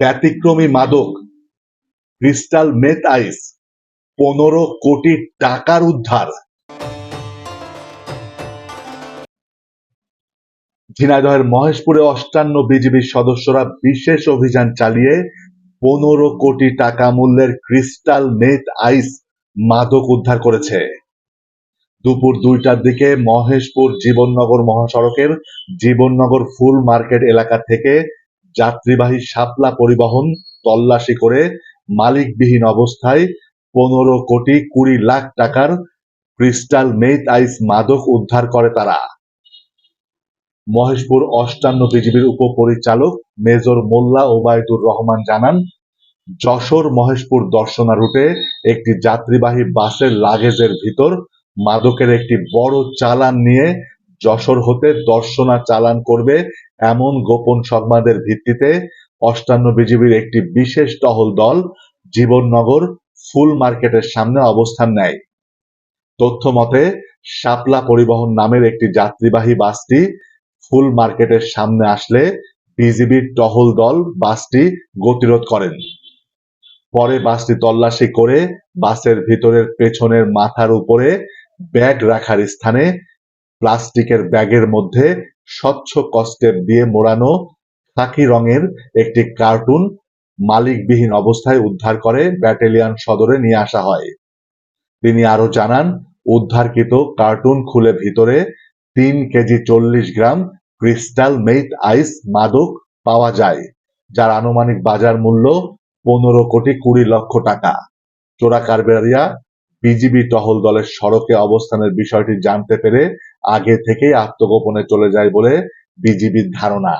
ব্যতিক্রমী মাদক, crystal meth আইস, পনেরো কোটি টাকার উদ্ধার। ঝিনাইদহের মহেশপুরে অষ্টান্ন বিজিবির সদস্যরা বিশেষ অভিযান চালিয়ে পনেরো কোটি টাকা মূল্যের ক্রিস্টাল মেথ আইস মাদক উদ্ধার করেছে। দুপুর দুইটার দিকে মহেশপুর জীবননগর মহাসড়কের জীবননগর ফুল মার্কেট এলাকা থেকে যাত্রীবাহী শাপলা পরিবহন তল্লাশি করে মালিকবিহীন অবস্থায় পনেরো কোটি কুড়ি লাখ টাকার ক্রিস্টাল মেথ আইস মাদক উদ্ধার করে তারা। মহেশপুর অষ্টান্ন বিজিবির উপপরিচালক মেজর মোল্লা ওবায়দুর রহমান জানান, যশোর মহেশপুর দর্শনা রুটে একটি যাত্রীবাহী বাসের লাগেজের ভিতর মাদকের একটি বড় চালান নিয়ে যশোর হতে দর্শনা চালান করবে এমন গোপন সংবাদের ভিত্তিতে অষ্টান্ন বিজিবির একটি বিশেষ টহল দল জীবননগর ফুল মার্কেটের সামনে অবস্থান নেয়। তথ্য মতে, শাপলা পরিবহন নামের একটি যাত্রীবাহী বাসটি ফুল মার্কেটের সামনে আসলে বিজিবির টহল দল বাসটি গতিরোধ করেন। পরে বাসটি তল্লাশি করে বাসের ভিতরের পেছনের মাথার উপরে ব্যাগ রাখার স্থানে প্লাস্টিকের ব্যাগের মধ্যে স্বচ্ছ কস্টেপ দিয়ে মোড়ানো খাকি রঙের একটি কার্টুন মালিকবিহীন অবস্থায় উদ্ধার করে ব্যাটালিয়ন সদরে নিয়ে আসা হয়। তিনি আরও জানান, উদ্ধারকৃত কার্টুন খুলে ভিতরে তিন কেজি চল্লিশ গ্রাম ক্রিস্টাল মেথ আইস মাদক পাওয়া যায়, যার আনুমানিক বাজার মূল্য পনেরো কোটি কুড়ি লক্ষ টাকা। চোরা কারবারিয়া বিজিবি টহল দলের সড়কে অবস্থানের বিষয়টি জানতে পেরে আগে থেকেই আত্মগোপনে চলে যায় বলে বিজিবির ধারণা।